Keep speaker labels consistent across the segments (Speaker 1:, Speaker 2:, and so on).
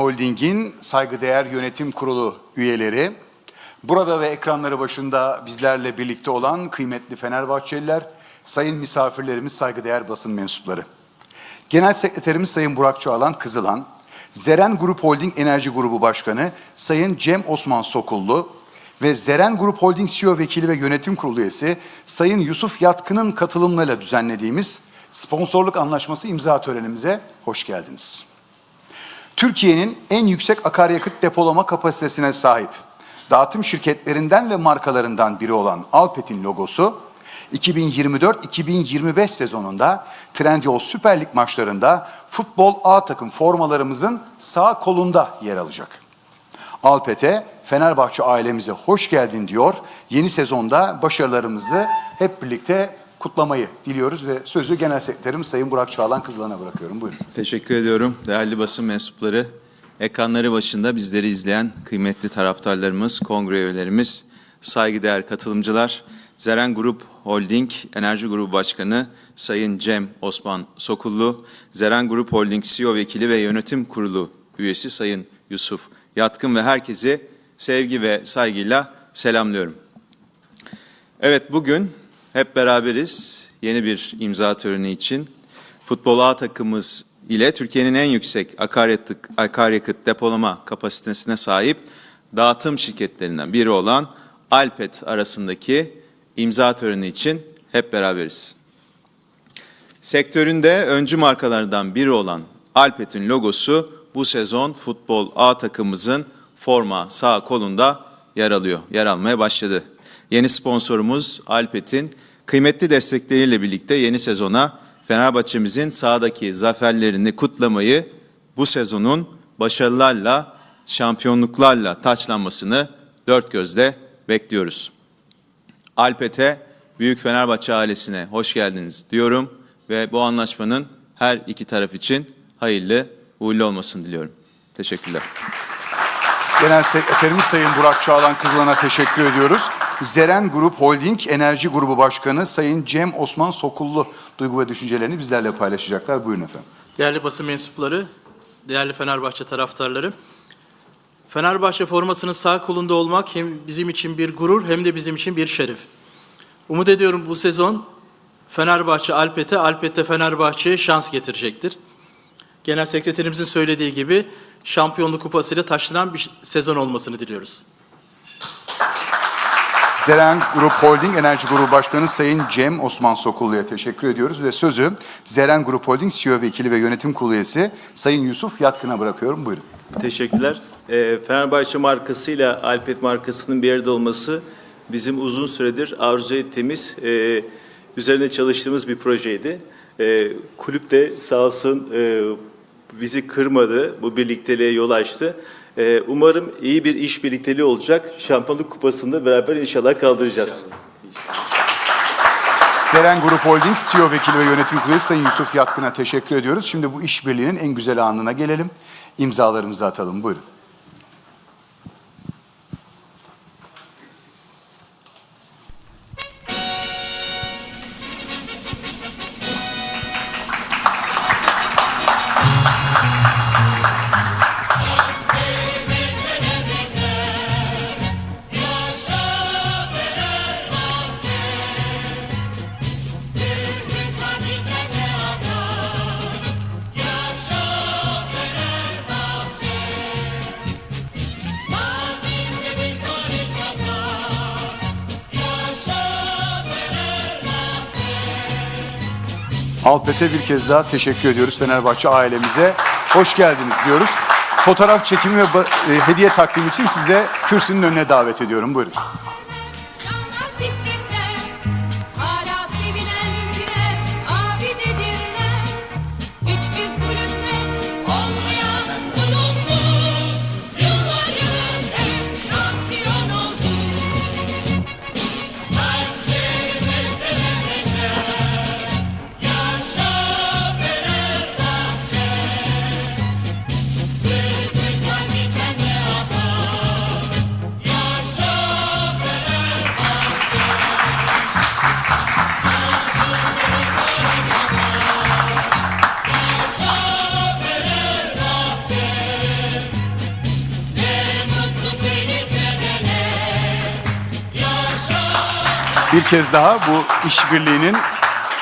Speaker 1: Holding'in saygıdeğer yönetim kurulu üyeleri, burada ve ekranları başında bizlerle birlikte olan kıymetli Fenerbahçeliler, sayın misafirlerimiz, saygıdeğer basın mensupları. Genel Sekreterimiz Sayın Burak Çağlan Kızılan, Zeren Grup Holding Enerji Grubu Başkanı Sayın Cem Osman Sokullu ve Zeren Grup Holding CEO Vekili ve Yönetim Kurulu üyesi Sayın Yusuf Yatkın'ın katılımlarıyla düzenlediğimiz sponsorluk anlaşması imza törenimize hoş geldiniz. Türkiye'nin en yüksek akaryakıt depolama kapasitesine sahip dağıtım şirketlerinden ve markalarından biri olan Alpet'in logosu 2024-2025 sezonunda Trendyol Süper Lig maçlarında futbol A takım formalarımızın sağ kolunda yer alacak. Alpet'e Fenerbahçe ailemize hoş geldin diyor. Yeni sezonda başarılarımızı hep birlikte kutlamayı diliyoruz ve sözü Genel Sekreterim Sayın Burak Çağlan Kızılan'a bırakıyorum. Buyurun.
Speaker 2: Teşekkür ediyorum. Değerli basın mensupları, ekranları başında bizleri izleyen kıymetli taraftarlarımız, kongre üyelerimiz, saygıdeğer katılımcılar, Zeren Grup Holding Enerji Grubu Başkanı Sayın Cem Osman Sokullu, Zeren Grup Holding CEO Vekili ve Yönetim Kurulu üyesi Sayın Yusuf Yatkın ve herkesi sevgi ve saygıyla selamlıyorum. Evet bugün hep beraberiz yeni bir imza töreni için. Futbol A takımımız ile Türkiye'nin en yüksek akaryakıt, akaryakıt depolama kapasitesine sahip dağıtım şirketlerinden biri olan Alpet arasındaki imza töreni için hep beraberiz. Sektöründe öncü markalardan biri olan Alpet'in logosu bu sezon Futbol A takımımızın forma sağ kolunda yer alıyor, yer almaya başladı. Yeni sponsorumuz Alpet'in kıymetli destekleriyle birlikte yeni sezona Fenerbahçe'mizin sahadaki zaferlerini kutlamayı bu sezonun başarılarla, şampiyonluklarla taçlanmasını dört gözle bekliyoruz. Alpet'e, Büyük Fenerbahçe ailesine hoş geldiniz diyorum ve bu anlaşmanın her iki taraf için hayırlı, uğurlu olmasını diliyorum. Teşekkürler.
Speaker 1: Genel Sekreterimiz Sayın Burak Çağlan Kızılan'a teşekkür ediyoruz. Zeren Grup Holding Enerji Grubu Başkanı Sayın Cem Osman Sokullu duygu ve düşüncelerini bizlerle paylaşacaklar. Buyurun efendim.
Speaker 3: Değerli basın mensupları, değerli Fenerbahçe taraftarları. Fenerbahçe formasının sağ kolunda olmak hem bizim için bir gurur hem de bizim için bir şeref. Umut ediyorum bu sezon Fenerbahçe Alpet'e, Alpet'te Fenerbahçe'ye şans getirecektir. Genel sekreterimizin söylediği gibi şampiyonluk kupasıyla taşlanan bir sezon olmasını diliyoruz.
Speaker 1: Zeren Grup Holding Enerji Grubu Başkanı Sayın Cem Osman Sokullu'ya teşekkür ediyoruz ve sözü Zeren Grup Holding CEO Vekili ve Yönetim Kurulu üyesi Sayın Yusuf Yatkın'a bırakıyorum. Buyurun.
Speaker 4: Teşekkürler. Ee, Fenerbahçe markasıyla Alpet markasının bir arada olması bizim uzun süredir arzu ettiğimiz, e, üzerine çalıştığımız bir projeydi. E, kulüp de sağ olsun e, bizi kırmadı, bu birlikteliğe yol açtı. E, umarım iyi bir iş birlikteliği olacak. Şampiyonluk kupasını beraber inşallah kaldıracağız.
Speaker 1: Zeren Grup Holding CEO Vekili ve Yönetim Kurulu Sayın Yusuf Yatkın'a teşekkür ediyoruz. Şimdi bu işbirliğinin en güzel anına gelelim. İmzalarımızı atalım. Buyurun. Alpet'e bir kez daha teşekkür ediyoruz Fenerbahçe ailemize. Hoş geldiniz diyoruz. Fotoğraf çekimi ve e, hediye takdim için sizi de kürsünün önüne davet ediyorum. Buyurun. Bir kez daha bu işbirliğinin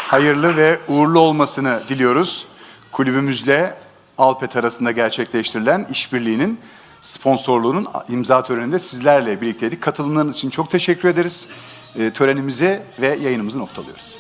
Speaker 1: hayırlı ve uğurlu olmasını diliyoruz. Kulübümüzle Alpet arasında gerçekleştirilen işbirliğinin sponsorluğunun imza töreninde sizlerle birlikteydik. Katılımlarınız için çok teşekkür ederiz. Ee, Törenimizi ve yayınımızı noktalıyoruz.